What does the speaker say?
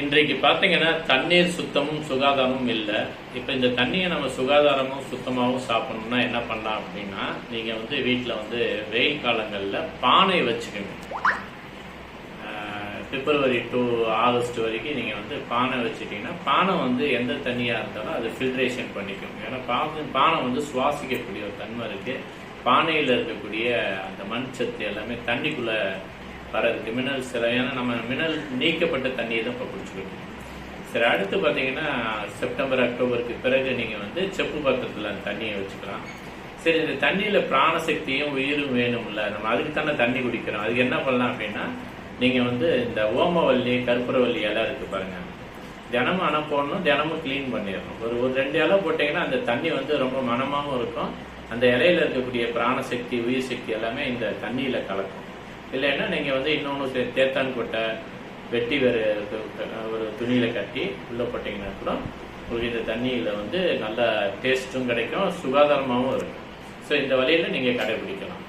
இன்றைக்கு பார்த்தீங்கன்னா தண்ணீர் சுத்தமும் சுகாதாரமும் இல்லை. இப்போ இந்த தண்ணியை நம்ம சுகாதாரமும் சுத்தமாகவும் சாப்பிடணும்னா என்ன பண்ணலாம் அப்படின்னா நீங்கள் வந்து வீட்டில் வந்து வெயில் காலங்களில் பானை வச்சுக்கோங்க. பிப்ரவரி டு ஆகஸ்ட் வரைக்கும் நீங்கள் வந்து பானை வச்சுட்டீங்கன்னா பானை வந்து எந்த தண்ணியாக இருந்தாலும் அது ஃபில்ட்ரேஷன் பண்ணிக்கும். ஏன்னா பானை பானை வந்து சுவாசிக்கக்கூடிய ஒரு தன்மை இருக்குது பானையில் இருக்கக்கூடிய அந்த மண் சத்து எல்லாமே தண்ணிக்குள்ளே வரதுக்கு சில ஏன்னா நம்ம மினரல் நீக்கப்பட்ட தண்ணியை தான் இப்போ குடிச்சுக்கணும் சரி அடுத்து பார்த்தீங்கன்னா செப்டம்பர் அக்டோபருக்கு பிறகு நீங்கள் வந்து செப்பு பாத்திரத்தில் அந்த தண்ணியை வச்சுக்கலாம். சரி இந்த தண்ணியில் பிராணசக்தியும் உயிரும் வேணும்ல நம்ம அதுக்கு தானே தண்ணி குடிக்கிறோம். அதுக்கு என்ன பண்ணலாம் அப்படின்னா நீங்கள் வந்து இந்த ஓமவல்லி கற்பூரவல்லி எல்லாம் இருக்குது பாருங்கள் தினமும் அணை போடணும் தினமும் க்ளீன் பண்ணிடணும். ஒரு ஒரு ரெண்டு இலை போட்டிங்கன்னா அந்த தண்ணி வந்து ரொம்ப மனமாகவும் இருக்கும். அந்த இலையில இருக்கக்கூடிய பிராணசக்தி உயிர் சக்தி எல்லாமே இந்த தண்ணியில் கலக்கும். இல்லைன்னா நீங்கள் வந்து இன்னொன்று தேத்தான் கொட்டை வெட்டி வேறு ஒரு துணியில் கட்டி உள்ளே போட்டிங்கன்னா கூட உங்களுக்கு இந்த தண்ணியில் வந்து நல்ல டேஸ்ட்டும் கிடைக்கும் சுகாதாரமாகவும் இருக்கும். ஸோ இந்த வழியில் நீங்கள் கடைபிடிக்கலாம்.